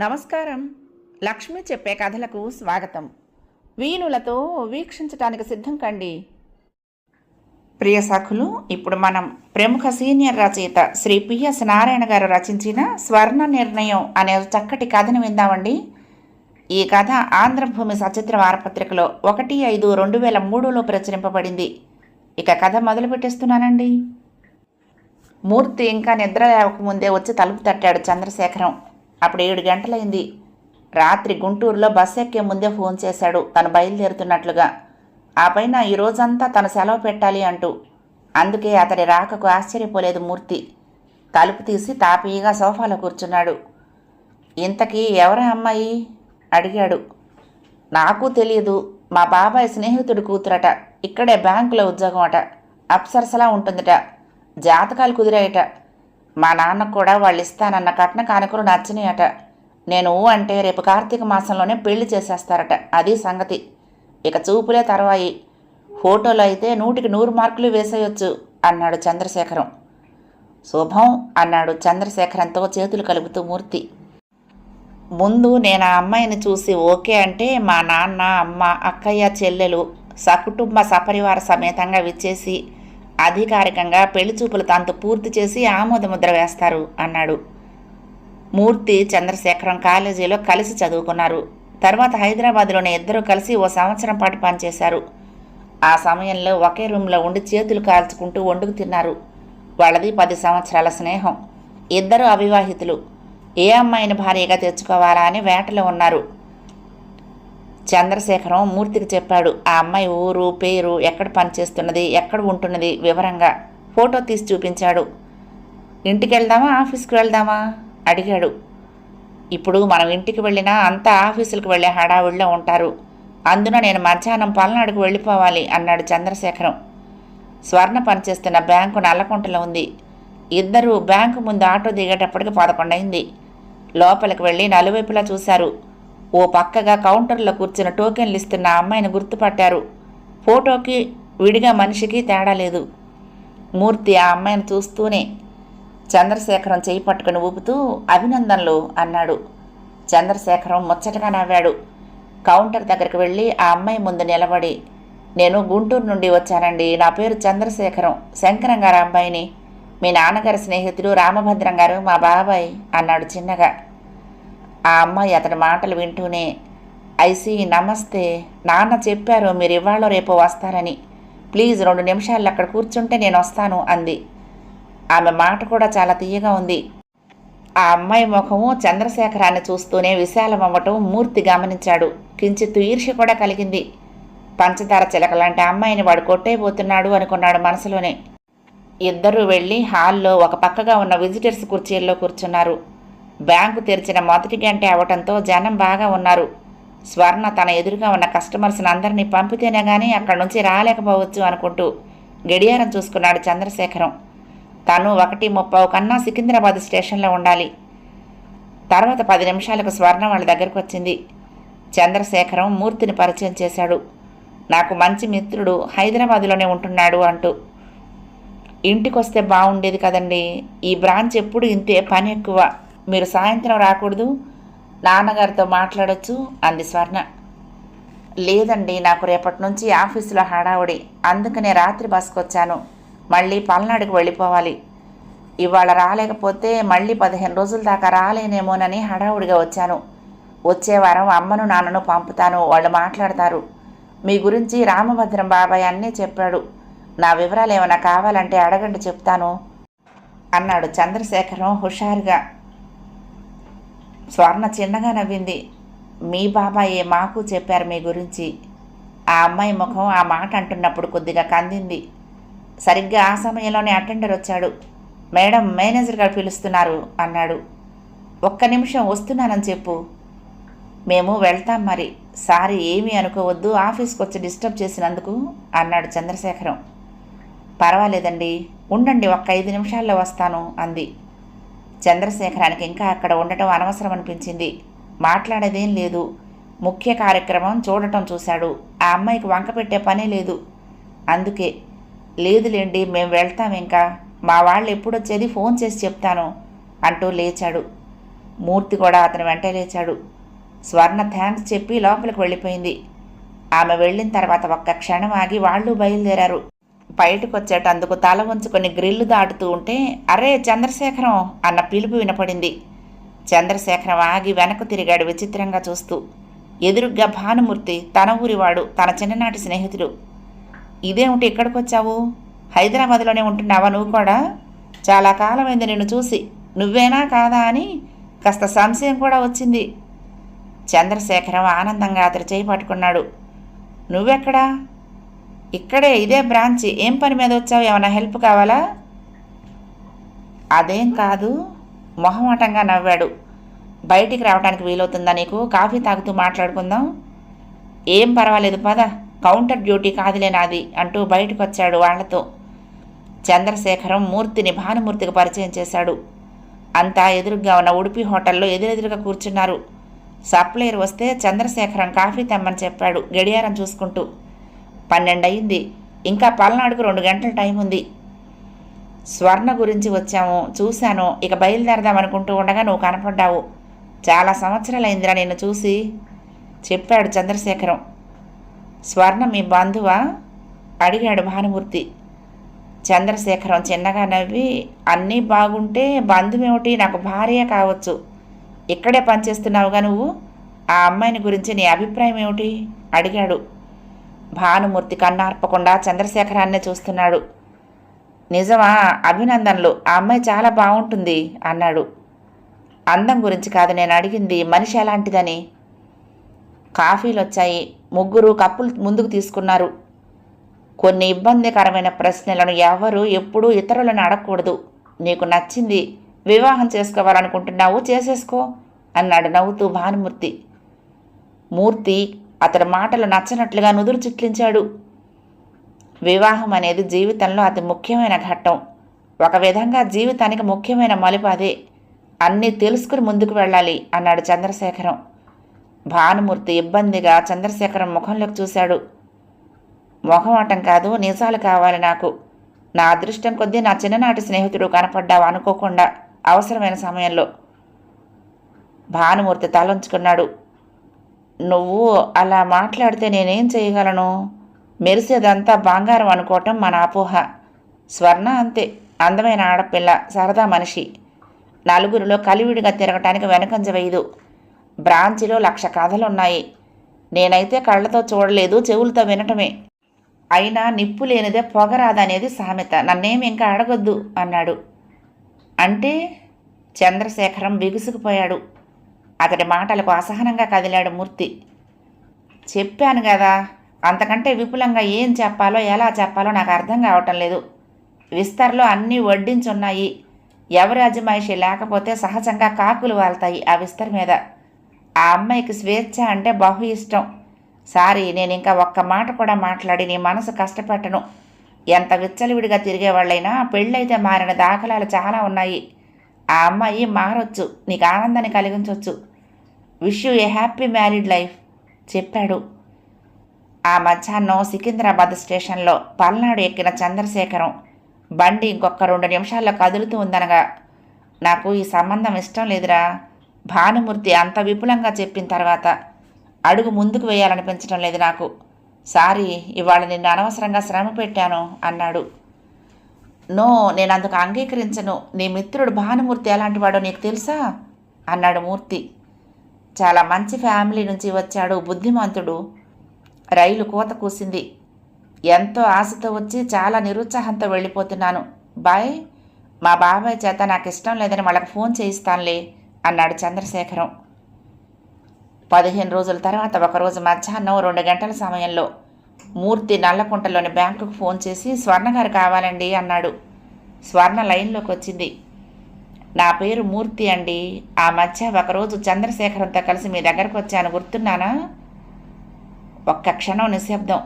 నమస్కారం. లక్ష్మి చెప్పే కథలకు స్వాగతం. వీణులతో వీక్షించటానికి సిద్ధం కండి. ప్రియ సఖులు ఇప్పుడు మనం ప్రముఖ సీనియర్ రచయిత శ్రీ పిఎస్ నారాయణ గారు రచించిన స్వర్ణ నిర్ణయం అనే చక్కటి కథను విందామండి. ఈ కథ ఆంధ్రభూమి సచిత్ర వారపత్రికలో ఒకటి ఐదు రెండు వేల మూడులో ప్రచురింపబడింది. ఇక కథ మొదలు పెట్టేస్తున్నానండి. మూర్తి ఇంకా నిద్ర లేవకముందే వచ్చి తలుపు తట్టాడు చంద్రశేఖరం. అప్పుడు ఏడు గంటలైంది. రాత్రి గుంటూరులో బస్ ఎక్కే ముందే ఫోన్ చేశాడు. తను బయలుదేరుతున్నట్లుగా. ఆ పైన ఈ రోజంతా తను సెలవు పెట్టాలి అంటూ. అందుకే అతడి రాకకు ఆశ్చర్యపోలేదు మూర్తి. తలుపు తీసి తాపీగా సోఫాలో కూర్చున్నాడు. ఇంతకీ ఎవరా అమ్మాయి? అడిగాడు. నాకు తెలియదు మా బాబాయ్ స్నేహితుడు కూతురట. ఇక్కడే బ్యాంకులో ఉద్యోగం అట. అప్సరసలా ఉంటుందట. జాతకాలు కుదిరాయట. మా నాన్న కూడా వాళ్ళు ఇస్తానన్న కట్న కానుకలు నచ్చినాయట. నేను అంటే రేపు కార్తీక మాసంలోనే పెళ్ళి చేసేస్తారట. అది సంగతి. ఇక చూపులే తర్వాయి. ఫోటోలో అయితే నూటికి నూరు మార్కులు వేసేయొచ్చు అన్నాడు చంద్రశేఖరం. శుభం అన్నాడు చంద్రశేఖరంతో చేతులు కలుపుతూ మూర్తి. ముందు నేను ఆ అమ్మాయిని చూసి ఓకే అంటే మా నాన్న అమ్మ అక్కయ్య చెల్లెలు సకుటుంబ సపరివార సమేతంగా విచ్చేసి అధికారికంగా పెళ్ళిచూపుల తంతు పూర్తి చేసి ఆమోదముద్ర వేస్తారు అన్నాడు. మూర్తి చంద్రశేఖరం కాలేజీలో కలిసి చదువుకున్నారు. తర్వాత హైదరాబాద్లోని ఇద్దరూ కలిసి ఓ సంవత్సరం పాటు పనిచేశారు. ఆ సమయంలో ఒకే రూమ్లో ఉండి చేతులు కాల్చుకుంటూ వండుకు తిన్నారు. వాళ్ళది పది సంవత్సరాల స్నేహం. ఇద్దరు అవివాహితులు. ఏ అమ్మాయిని భార్యగా తెచ్చుకోవాలా అని వేటలో ఉన్నారు. చంద్రశేఖరం మూర్తికి చెప్పాడు ఆ అమ్మాయి ఊరు పేరు ఎక్కడ పనిచేస్తున్నది ఎక్కడ ఉంటున్నది వివరంగా ఫోటో తీసి చూపించాడు. ఇంటికి వెళ్దామా ఆఫీస్కి వెళ్దామా? అడిగాడు. ఇప్పుడు మనం ఇంటికి వెళ్ళినా అంతా ఆఫీసులకు వెళ్ళే హడావిడిలో ఉంటారు. అందున నేను మధ్యాహ్నం పల్నాడుకు వెళ్ళిపోవాలి అన్నాడు చంద్రశేఖరం. స్వర్ణ పనిచేస్తున్న బ్యాంకు నల్లకుంటలో ఉంది. ఇద్దరు బ్యాంకు ముందు ఆటో దిగేటప్పటికి పదకొండైంది లోపలికి వెళ్ళి నలువైపులా చూశారు. ఓ పక్కగా కౌంటర్లో కూర్చున్న టోకెన్లు ఇస్తున్న అమ్మాయిని గుర్తుపట్టారు. ఫోటోకి విడిగా మనిషికి తేడా లేదు. మూర్తి ఆ అమ్మాయిని చూస్తూనే చంద్రశేఖరం చేయి పట్టుకుని ఊపుతూ అభినందనలు అన్నాడు. చంద్రశేఖరం ముచ్చటగా నవ్వాడు. కౌంటర్ దగ్గరికి వెళ్ళి ఆ అమ్మాయి ముందు నిలబడి నేను గుంటూరు నుండి వచ్చానండి. నా పేరు చంద్రశేఖరం. శంకరం గారు అబ్బాయిని. మీ నాన్నగారి స్నేహితుడు రామభద్రం గారు మా బాబాయ్ అన్నాడు చిన్నగా. ఆ అమ్మాయి అతని మాటలు వింటూనే ఐసి నమస్తే నాన్న చెప్పారు మీరు ఇవాళ రేపు వస్తారని. ప్లీజ్ రెండు నిమిషాలు అక్కడ కూర్చుంటే నేను వస్తాను అంది. ఆమె మాట కూడా చాలా తీయగా ఉంది. ఆ అమ్మాయి ముఖము చంద్రశేఖరాన్ని చూస్తూనే విశాలమవ్వటం మూర్తి గమనించాడు. కించిత్ ఈర్ష్య కూడా కలిగింది. పంచదార చిలక లాంటి అమ్మాయిని వాడు కొట్టేయబోతున్నాడు అనుకున్నాడు మనసులోనే. ఇద్దరూ వెళ్ళి హాల్లో ఒక పక్కగా ఉన్న విజిటర్స్ కుర్చీల్లో కూర్చున్నారు. బ్యాంకు తెరిచిన మొదటి గంటే అవటంతో జనం బాగా ఉన్నారు. స్వర్ణ తన ఎదురుగా ఉన్న కస్టమర్స్ని అందరినీ పంపితేనే కానీ అక్కడి నుంచి రాలేకపోవచ్చు అనుకుంటూ గడియారం చూసుకున్నాడు చంద్రశేఖరం. తను ఒకటి ముప్పావు కన్నా సికింద్రాబాద్ స్టేషన్లో ఉండాలి. తర్వాత పది నిమిషాలకు స్వర్ణ వాళ్ళ దగ్గరకు వచ్చింది. చంద్రశేఖరం మూర్తిని పరిచయం చేశాడు. నాకు మంచి మిత్రుడు హైదరాబాదులోనే ఉంటున్నాడు అంటూ. ఇంటికొస్తే బాగుండేది కదండి ఈ బ్రాంచ్ ఎప్పుడు ఇంతే పని ఎక్కువ. మీరు సాయంత్రం రాకూడదు. నాన్నగారితో మాట్లాడొచ్చు అంది స్వర్ణ. లేదండి నాకు రేపటి నుంచి ఆఫీసులో హడావుడి. అందుకనే రాత్రి బస్కి వచ్చాను మళ్ళీ పల్నాడుకు వెళ్ళిపోవాలి. ఇవాళ రాలేకపోతే మళ్ళీ పదిహేను రోజుల దాకా రాలేనేమోనని హడావుడిగా వచ్చాను. వచ్చే వారం అమ్మను నాన్నను పంపుతాను. వాళ్ళు మాట్లాడతారు. మీ గురించి రామభద్రం బాబాయ్ అన్నీ చెప్పాడు. నా వివరాలు ఏమైనా కావాలంటే అడగండి చెప్తాను అన్నాడు చంద్రశేఖరం హుషారుగా. స్వర్ణ చిన్నగా నవ్వింది. మీ బాబాయే మాకు చెప్పారు మీ గురించి. ఆ అమ్మాయి ముఖం ఆ మాట అంటున్నప్పుడు కొద్దిగా కందింది. సరిగ్గా ఆ సమయంలోనే అటెండర్ వచ్చాడు. మేడం మేనేజర్ గారు పిలుస్తున్నారు అన్నాడు. ఒక్క నిమిషం వస్తున్నానని చెప్పు. మేము వెళ్తాం మరి. సారీ ఏమీ అనుకోవద్దు. ఆఫీస్కి వచ్చి డిస్టర్బ్ చేసినందుకు అన్నాడు చంద్రశేఖరం. పర్వాలేదండి. ఉండండి ఒక్క ఐదు నిమిషాల్లో వస్తాను అంది. చంద్రశేఖరానికి ఇంకా అక్కడ ఉండటం అనవసరం అనిపించింది. మాట్లాడేదేం లేదు. ముఖ్య కార్యక్రమం చూడటం చూశాడు. ఆ అమ్మాయికి వంక పెట్టే పనే లేదు. అందుకే లేదులేండి మేము వెళ్తాం ఇంకా. మా వాళ్ళు ఎప్పుడొచ్చేది ఫోన్ చేసి చెప్తాను అంటూ లేచాడు. మూర్తి కూడా అతని వెంట లేచాడు. స్వర్ణ థ్యాంక్స్ చెప్పి లోపలికి వెళ్ళిపోయింది. ఆమె వెళ్ళిన తర్వాత ఒక్క క్షణం ఆగి వాళ్ళు బయలుదేరారు. బయటకు వచ్చేటందుకు తల ఉంచుకొని గ్రిల్లు దాటుతూ ఉంటే అరే చంద్రశేఖరం అన్న పిలుపు వినపడింది. చంద్రశేఖరం ఆగి వెనక్కు తిరిగాడు విచిత్రంగా చూస్తూ. ఎదురుగ్గా భానుమూర్తి తన ఊరివాడు తన చిన్ననాటి స్నేహితుడు. ఇదేమిటి ఇక్కడికి వచ్చావు హైదరాబాద్లోనే ఉంటున్నావా నువ్వు కూడా? చాలా కాలమైంది నిన్ను చూసి. నువ్వేనా కాదా అని కాస్త సంశయం కూడా వచ్చింది. చంద్రశేఖరం ఆనందంగా అతడు చేయి పట్టుకున్నాడు. నువ్వెక్కడా? ఇక్కడే ఇదే బ్రాంచి. ఏం పని మీద వచ్చావు? ఏమైనా హెల్ప్ కావాలా? అదేం కాదు. మొహమాటంగా నవ్వాడు. బయటికి రావడానికి వీలవుతుందా నీకు? కాఫీ తాగుతూ మాట్లాడుకుందాం. ఏం పర్వాలేదు పద. కౌంటర్ డ్యూటీ కాదులే నాది అంటూ బయటకు వచ్చాడు వాళ్ళతో. చంద్రశేఖరం మూర్తిని భానుమూర్తికి పరిచయం చేశాడు. అంతా ఎదురుగ్గా ఉన్న ఉడిపి హోటల్లో ఎదురెదురుగా కూర్చున్నారు. సప్లైర్ వస్తే చంద్రశేఖరం కాఫీ తెమ్మని చెప్పాడు గడియారం చూసుకుంటూ. పన్నెండు అయింది ఇంకా పల్నాడుకు రెండు గంటల టైం ఉంది స్వర్ణ గురించి వచ్చాము చూశాను. ఇక బయలుదేరదాం అనుకుంటూ ఉండగా నువ్వు కనపడ్డావు. చాలా సంవత్సరాలైందిరా నిన్ను చూసి చెప్పాడు చంద్రశేఖరం. స్వర్ణ మీ బంధువా? అడిగాడు భానుమూర్తి. చంద్రశేఖరం చిన్నగా నవ్వి అన్నీ బాగుంటే బంధువేమిటి? నాకు భార్య కావచ్చు. ఇక్కడే పనిచేస్తున్నావుగా నువ్వు? ఆ అమ్మాయిని గురించి నీ అభిప్రాయం ఏమిటి అడిగాడు. భానుమూర్తి కన్నార్పకుండా చంద్రశేఖరాన్నే చూస్తున్నాడు. నిజమా? అభినందనలు. ఆ అమ్మాయి చాలా బాగుంటుంది అన్నాడు. అందం గురించి కాదు నేను అడిగింది మనిషి ఎలాంటిదని. కాఫీలు వచ్చాయి ముగ్గురు కప్పులు ముందుకు తీసుకున్నారు. కొన్ని ఇబ్బందికరమైన ప్రశ్నలను ఎవరు ఎప్పుడూ ఇతరులను అడగకూడదు. నీకు నచ్చింది వివాహం చేసుకోవాలనుకుంటున్నావు చేసేసుకో అన్నాడు నవ్వుతూ భానుమూర్తి. మూర్తి అతడి మాటలు నచ్చనట్లుగా నుదురు చిట్లించాడు. వివాహం అనేది జీవితంలో అతి ముఖ్యమైన ఘట్టం. ఒక విధంగా జీవితానికి ముఖ్యమైన మలుపు అదే. అన్నీ తెలుసుకుని ముందుకు వెళ్ళాలి అన్నాడు చంద్రశేఖరం. భానుమూర్తి ఇబ్బందిగా చంద్రశేఖరం ముఖంలోకి చూశాడు. మొహమాటం కాదు నిజాలు కావాలి నాకు. నా అదృష్టం కొద్దీ నా చిన్ననాటి స్నేహితుడు కనపడ్డావు అనుకోకుండా అవసరమైన సమయంలో. భానుమూర్తి తలంచుకున్నాడు. నువ్వు అలా మాట్లాడితే నేనేం చేయగలను? మెరిసేదంతా బంగారం అనుకోవటం మన అపోహ. స్వర్ణ అంతే. అందమైన ఆడపిల్ల సరదా మనిషి. నలుగురిలో కలివిడిగా తిరగటానికి వెనకంజ వేయదు. బ్రాంచిలో లక్ష కథలున్నాయి. నేనైతే కళ్ళతో చూడలేదు చెవులతో వినటమే. అయినా నిప్పు లేనిదే పొగరాదనేది సామెత. నన్నేం ఇంకా అడగొద్దు అన్నాడు. అంటే చంద్రశేఖరం బిగుసుకుపోయాడు. అతడి మాటలకు అసహనంగా కదిలాడు మూర్తి. చెప్పాను కదా అంతకంటే విపులంగా ఏం చెప్పాలో ఎలా చెప్పాలో నాకు అర్థం కావటం లేదు. విస్తర్లో అన్నీ వడ్డించున్నాయి. ఎవరి అజమాయిషి లేకపోతే సహజంగా కాకులు వాళ్తాయి ఆ విస్తర్ మీద. ఆ అమ్మాయికి స్వేచ్ఛ అంటే బహు ఇష్టం. సారీ నేను ఇంకా ఒక్క మాట కూడా మాట్లాడి నీ మనసు కష్టపెట్టను. ఎంత విచ్చలవిడిగా తిరిగేవాళ్ళైనా పెళ్ళైతే మారిన దాఖలాలు చాలా ఉన్నాయి. ఆ అమ్మాయి మారొచ్చు నీకు ఆనందాన్ని కలిగించవచ్చు wish you a happy married life చెప్పాడు. ఆ మధ్యాహ్నం సికింద్రాబాద్ స్టేషన్లో పల్నాడు ఎక్కిన చంద్రశేఖరం బండి ఇంకొక రెండు నిమిషాల్లో కదులుతూ ఉందనగా నాకు ఈ సంబంధం ఇష్టం లేదురా. భానుమూర్తి అంత విపులంగా చెప్పిన తర్వాత అడుగు ముందుకు వేయాలనిపించడం లేదు నాకు. సారీ ఇవాళ నిన్ను అనవసరంగా శ్రమ పెట్టాను అన్నాడు. నో నేను అందుకు అంగీకరించను. నీ మిత్రుడు భానుమూర్తి ఎలాంటి వాడో నీకు తెలుసా? అన్నాడు మూర్తి. చాలా మంచి ఫ్యామిలీ నుంచి వచ్చాడు బుద్ధిమంతుడు. రైలు కోత కూసింది. ఎంతో ఆశతో వచ్చి చాలా నిరుత్సాహంతో వెళ్ళిపోతున్నాను. బాయ్ మా బాబాయ్ చేత నాకు ఇష్టం లేదని వాళ్ళకి ఫోన్ చేయిస్తానులే అన్నాడు చంద్రశేఖరం. పదిహేను రోజుల తర్వాత ఒకరోజు మధ్యాహ్నం రెండు గంటల సమయంలో మూర్తి నల్లకుంటలోని బ్యాంకుకు ఫోన్ చేసి స్వర్ణగారు కావాలండి అన్నాడు. స్వర్ణ లైన్లోకి వచ్చింది. నా పేరు మూర్తి అండి. ఆ మధ్య ఒకరోజు చంద్రశేఖరంతో కలిసి మీ దగ్గరకు వచ్చాను. గుర్తున్నానా? ఒక్క క్షణం నిశ్శబ్దం.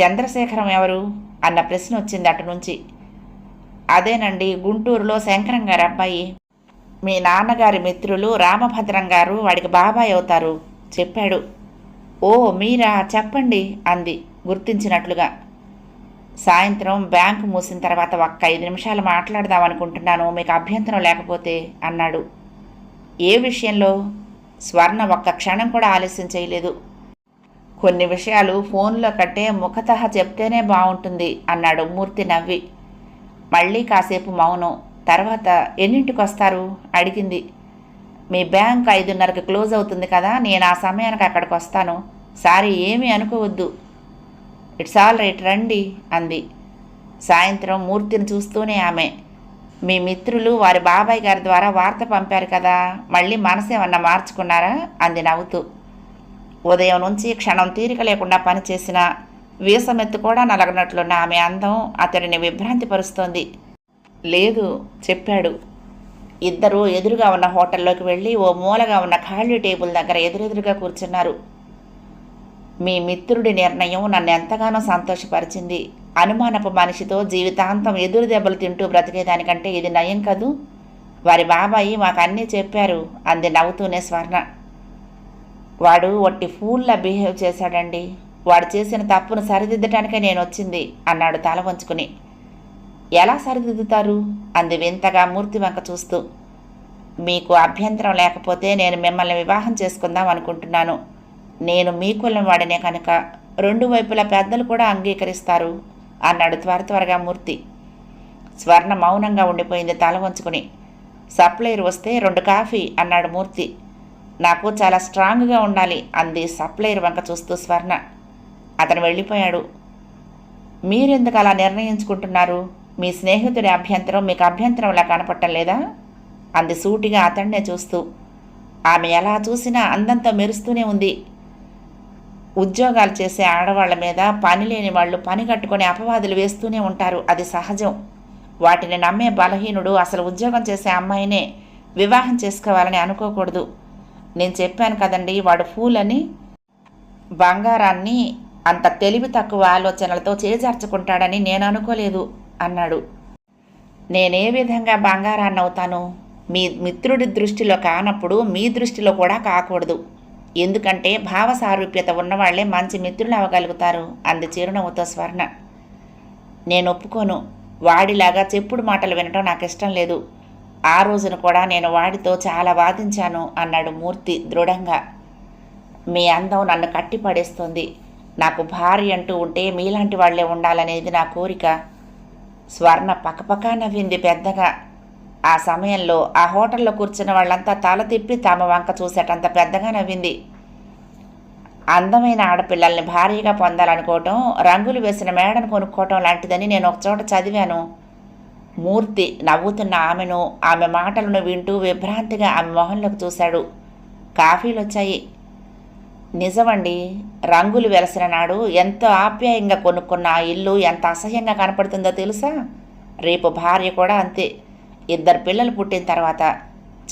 చంద్రశేఖరం ఎవరు? అన్న ప్రశ్న వచ్చింది అటు నుంచి. అదేనండి గుంటూరులో శంకరం గారు అబ్బాయి. మీ నాన్నగారి మిత్రులు రామభద్రం గారు వాడికి బాబాయ్ అవుతారు చెప్పాడు. ఓ మీరా? చెప్పండి అంది గుర్తించినట్లుగా. సాయంత్రం బ్యాంకు మూసిన తర్వాత ఒక్క ఐదు నిమిషాలు మాట్లాడదాం అనుకుంటున్నాను మీకు అభ్యంతరం లేకపోతే అన్నాడు. ఏ విషయంలో? స్వర్ణ ఒక్క క్షణం కూడా ఆలస్యం చేయలేదు. కొన్ని విషయాలు ఫోన్లో కంటే ముఖతః చెప్తేనే బాగుంటుంది అన్నాడు మూర్తి నవ్వి. మళ్ళీ కాసేపు మౌనం. తర్వాత ఎన్నింటికి వస్తారు? అడిగింది. మీ బ్యాంక్ ఐదున్నరకి క్లోజ్ అవుతుంది కదా నేను ఆ సమయానికి అక్కడికి వస్తాను. సారీ ఏమీ అనుకోవద్దు. ఇట్స్ ఆల్ రైట్ రండి అంది. సాయంత్రం మూర్తిని చూస్తూనే ఆమె. మీ మిత్రులు వారి బాబాయ్ గారి ద్వారా వార్త పంపారు కదా మళ్ళీ మనసేమన్నా మార్చుకున్నారా? అంది నవ్వుతూ. ఉదయం నుంచి క్షణం తీరిక లేకుండా పనిచేసిన వీసమెత్తు కూడా నలగనట్లున్న ఆమె అందం అతడిని విభ్రాంతిపరుస్తోంది లేదు చెప్పాడు. ఇద్దరూ ఎదురుగా ఉన్న హోటల్లోకి వెళ్ళి ఓ మూలగా ఉన్న ఖాళీ టేబుల్ దగ్గర ఎదురెదురుగా కూర్చున్నారు. మీ మిత్రుడి నిర్ణయం నన్ను ఎంతగానో సంతోషపరిచింది. అనుమానపు మనిషితో జీవితాంతం ఎదురు దెబ్బలు తింటూ బ్రతికేదానికంటే ఇది నయం కదూ? వారి బాబాయి మాకు అన్నీ చెప్పారు. అంది నవ్వుతూనే స్వర్ణ. వాడు ఒట్టి ఫూల్లా బిహేవ్ చేశాడండి. వాడు చేసిన తప్పును సరిదిద్దటానికే నేను వచ్చింది అన్నాడు తల వంచుకుని. ఎలా సరిదిద్దుతారు? అంది వింతగా మూర్తి వంక చూస్తూ. మీకు అభ్యంతరం లేకపోతే నేను మిమ్మల్ని వివాహం చేసుకుందాం అనుకుంటున్నాను. నేను మీ కులం వాడినే కనుక రెండు వైపుల పెద్దలు కూడా అంగీకరిస్తారు అన్నాడు త్వర త్వరగా మూర్తి. స్వర్ణ మౌనంగా ఉండిపోయింది తల వంచుకుని. సప్లైర్ వస్తే రెండు కాఫీ అన్నాడు మూర్తి. నాకు చాలా స్ట్రాంగ్గా ఉండాలి అంది సప్లైర్ వంక చూస్తూ స్వర్ణ. అతను వెళ్ళిపోయాడు. మీరెందుకు అలా నిర్ణయించుకుంటున్నారు? మీ స్నేహితుడి అభ్యంతరం మీకు అభ్యంతరంలా కనపడటం లేదా? అంది సూటిగా అతన్నే చూస్తూ. ఆమె ఎలా చూసినా అందంతో మెరుస్తూనే ఉంది. ఉద్యోగాలు చేసే ఆడవాళ్ళ మీద పని లేని వాళ్ళు పని కట్టుకొని అపవాదులు వేస్తూనే ఉంటారు. అది సహజం. వాటిని నమ్మే బలహీనుడు అసలు ఉద్యోగం చేసే అమ్మాయినే వివాహం చేసుకోవాలని అనుకోకూడదు. నేను చెప్పాను కదండి వాడు ఫూల్ అని బంగారాన్ని అంత తెలివి తక్కువ ఆలోచనలతో చేజార్చుకుంటాడని నేను అనుకోలేదు అన్నాడు. నేనే విధంగా బంగారాన్ని అవుతాను మీ మిత్రుడి దృష్టిలో కానప్పుడు మీ దృష్టిలో కూడా కాకూడదు. ఎందుకంటే భావ సారూప్యత ఉన్నవాళ్ళే మంచి మిత్రులు అవ్వగలుగుతారు. అంది చిరునవ్వుతో స్వర్ణ. నేను ఒప్పుకోను. వాడిలాగా చెప్పుడు మాటలు వినటం నాకు ఇష్టం లేదు. ఆ రోజున కూడా నేను వాడితో చాలా వాదించాను అన్నాడు మూర్తి దృఢంగా. మీ అందం నన్ను కట్టిపడేస్తుంది. నాకు భార్య అంటూ ఉంటే మీలాంటి వాళ్ళే ఉండాలనేది నా కోరిక. స్వర్ణ పక్కపక్క నవ్వింది పెద్దగా. ఆ సమయంలో ఆ హోటల్లో కూర్చున్న వాళ్ళంతా తల తిప్పి తమ వంక చూసేటంత పెద్దగా నవ్వింది. అందమైన ఆడపిల్లల్ని భారీగా పొందాలనుకోవటం రంగులు వేసిన మేడను కొనుక్కోవటం లాంటిదని నేను ఒకచోట చదివాను. మూర్తి నవ్వుతున్న ఆమెను ఆమె మాటలను వింటూ విభ్రాంతిగా ఆమె మొహంలోకి చూశాడు. కాఫీలు వచ్చాయి. నిజమండి రంగులు వెలసిన నాడు ఎంతో ఆప్యాయంగా కొనుక్కున్న ఆ ఇల్లు ఎంత అసహ్యంగా కనపడుతుందో తెలుసా? రేపు భార్య కూడా అంతే. ఇద్దరు పిల్లలు పుట్టిన తర్వాత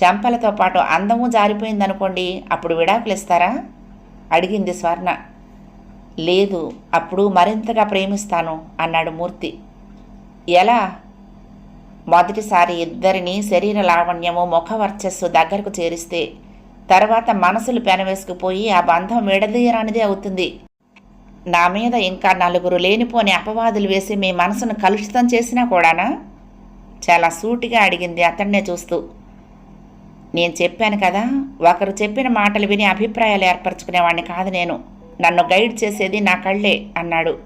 చెంపలతో పాటు అందము జారిపోయిందనుకోండి అప్పుడు విడాకులు ఇస్తారా? అడిగింది స్వర్ణ. లేదు అప్పుడు మరింతగా ప్రేమిస్తాను అన్నాడు మూర్తి. ఎలా? మొదటిసారి ఇద్దరిని శరీర లావణ్యము ముఖ వర్చస్సు దగ్గరకు చేరిస్తే తర్వాత మనసులు పెనవేసుకుపోయి ఆ బంధం విడదీయరానిదే అవుతుంది. నా మీద ఇంకా నలుగురు లేనిపోని అపవాదులు వేసి మీ మనసును కలుషితం చేసినా కూడానా? చాలా సూటిగా అడిగింది అతన్నే చూస్తూ. నేను చెప్పాను కదా ఒకరు చెప్పిన మాటలు విని అభిప్రాయాలు ఏర్పరచుకునేవాడిని కాదు నేను. నన్ను గైడ్ చేసేది నా కళ్ళే అన్నాడు.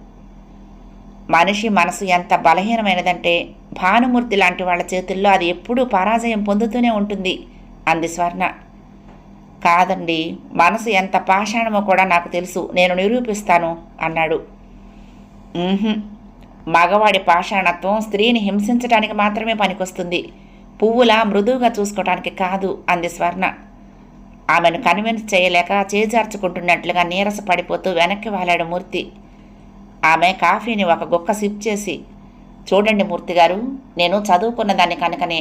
మనిషి మనసు ఎంత బలహీనమైనదంటే భానుమూర్తి లాంటి వాళ్ళ చేతుల్లో అది ఎప్పుడూ పరాజయం పొందుతూనే ఉంటుంది అంది స్వర్ణ. కాదండి మనసు ఎంత పాషాణమో కూడా నాకు తెలుసు నేను నిరూపిస్తాను అన్నాడు. మగవాడి పాషాణత్వం స్త్రీని హింసించడానికి మాత్రమే పనికొస్తుంది. పువ్వులా మృదువుగా చూసుకోవటానికి కాదు అంది స్వర్ణ. ఆమెను కన్విన్స్ చేయలేక చేజార్చుకుంటున్నట్లుగా నీరస పడిపోతూ వెనక్కి వాలాడు మూర్తి. ఆమె కాఫీని ఒక గుక్క సిప్ చేసి చూడండి మూర్తి గారు నేను చదువుకున్న దాన్ని కనుకనే.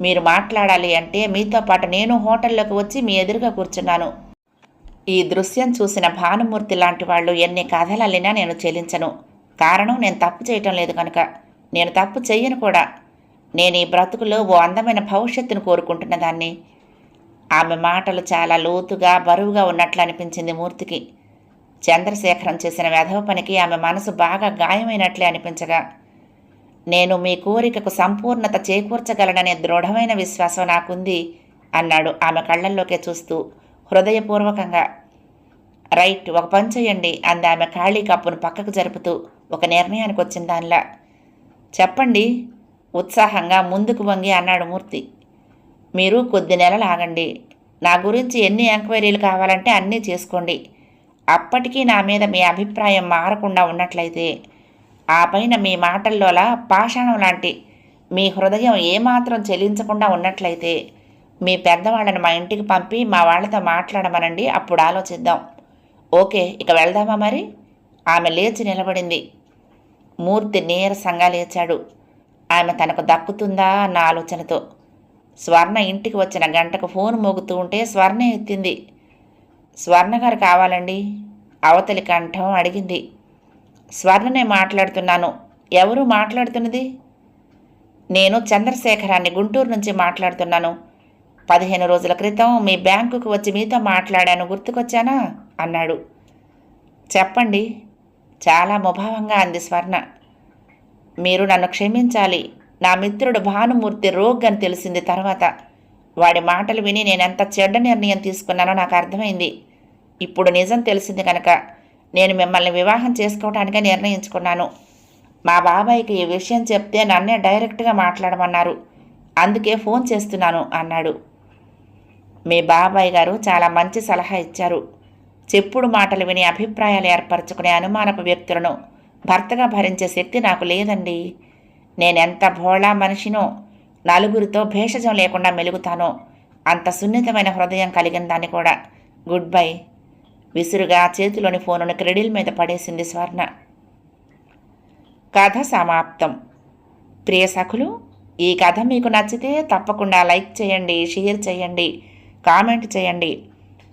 మీరు మాట్లాడాలి అంటే మీతో పాటు నేను హోటల్లోకి వచ్చి మీ ఎదురుగా కూర్చున్నాను. ఈ దృశ్యం చూసిన భానుమూర్తి లాంటి వాళ్ళు ఎన్ని కథలల్లినా నేను చెల్లించను కారణం నేను తప్పు చేయటం లేదు కనుక నేను తప్పు చెయ్యను కూడా. నేను ఈ బ్రతుకులో ఓ అందమైన భవిష్యత్తును కోరుకుంటున్న దాన్ని. ఆమె మాటలు చాలా లోతుగా బరువుగా ఉన్నట్లు అనిపించింది మూర్తికి. చంద్రశేఖరం చేసిన వెధవ పనికి ఆమె మనసు బాగా గాయమైనట్లే అనిపించగా. నేను మీ కోరికకు సంపూర్ణత చేకూర్చగలననే దృఢమైన విశ్వాసం నాకుంది అన్నాడు ఆమె కళ్ళల్లోకే చూస్తూ హృదయపూర్వకంగా. రైట్ ఒక పని చేయండి అంది ఆమె ఖాళీ కప్పును పక్కకు జరుపుతూ. ఒక నిర్ణయానికి వచ్చిన దానిలా. చెప్పండి ఉత్సాహంగా ముందుకు వంగి అన్నాడు మూర్తి. మీరు కొద్ది నెలలు ఆగండి. నా గురించి ఎన్ని ఎంక్వైరీలు కావాలంటే అన్నీ చేసుకోండి. అప్పటికీ నా మీద మీ అభిప్రాయం మారకుండా ఉన్నట్లయితే ఆ పైన మీ మాటల్లోలా పాషాణం లాంటి మీ హృదయం ఏమాత్రం చెలించకుండా ఉన్నట్లయితే మీ పెద్దవాళ్ళని మా ఇంటికి పంపి మా వాళ్ళతో మాట్లాడమనండి అప్పుడు ఆలోచిద్దాం. ఓకే ఇక వెళ్దామా మరి? ఆమె లేచి నిలబడింది. మూర్తి నీరసంగా లేచాడు. ఆమె తనకు దక్కుతుందా అన్న ఆలోచనతో. స్వర్ణ ఇంటికి వచ్చిన గంటకు ఫోన్ మోగుతూ ఉంటే స్వర్ణ ఎత్తింది. స్వర్ణ గారు కావాలండి? అవతలి కంఠం అడిగింది. స్వర్ణనే మాట్లాడుతున్నాను. ఎవరు మాట్లాడుతున్నది? నేను చంద్రశేఖరాన్ని గుంటూరు నుంచి మాట్లాడుతున్నాను. పదిహేను రోజుల క్రితం మీ బ్యాంకుకు వచ్చి మీతో మాట్లాడాను. గుర్తుకొచ్చానా? అన్నాడు. చెప్పండి. చాలా ముభావంగా అంది స్వర్ణ. మీరు నన్ను క్షమించాలి. నా మిత్రుడు భానుమూర్తి రోగ్ అని తెలిసింది తర్వాత. వాడి మాటలు విని నేను ఎంత చెడ్డ నిర్ణయం తీసుకున్నానో నాకు అర్థమైంది. ఇప్పుడు నిజం తెలిసింది కనుక నేను మిమ్మల్ని వివాహం చేసుకోవడానికే నిర్ణయించుకున్నాను. మా బాబాయ్కి ఈ విషయం చెప్తే నన్నే డైరెక్ట్గా మాట్లాడమన్నారు. అందుకే ఫోన్ చేస్తున్నాను అన్నాడు. మీ బాబాయ్ గారు చాలా మంచి సలహా ఇచ్చారు. చెప్పుడు మాటలు విని అభిప్రాయాలు ఏర్పరచుకునే అనుమానపు వ్యక్తులను భర్తగా భరించే శక్తి నాకు లేదండి. నేనెంత భోళా మనిషినో నలుగురితో భేషజం లేకుండా మెలుగుతానో అంత సున్నితమైన హృదయం కలిగిన దాన్ని కూడా గుడ్ బై. విసురుగా చేతిలోని ఫోనును క్రెడిల్ మీద పడేసింది స్వర్ణ. కథ సమాప్తం. ప్రియ సఖులు ఈ కథ మీకు నచ్చితే తప్పకుండా లైక్ చేయండి షేర్ చేయండి కామెంట్ చేయండి.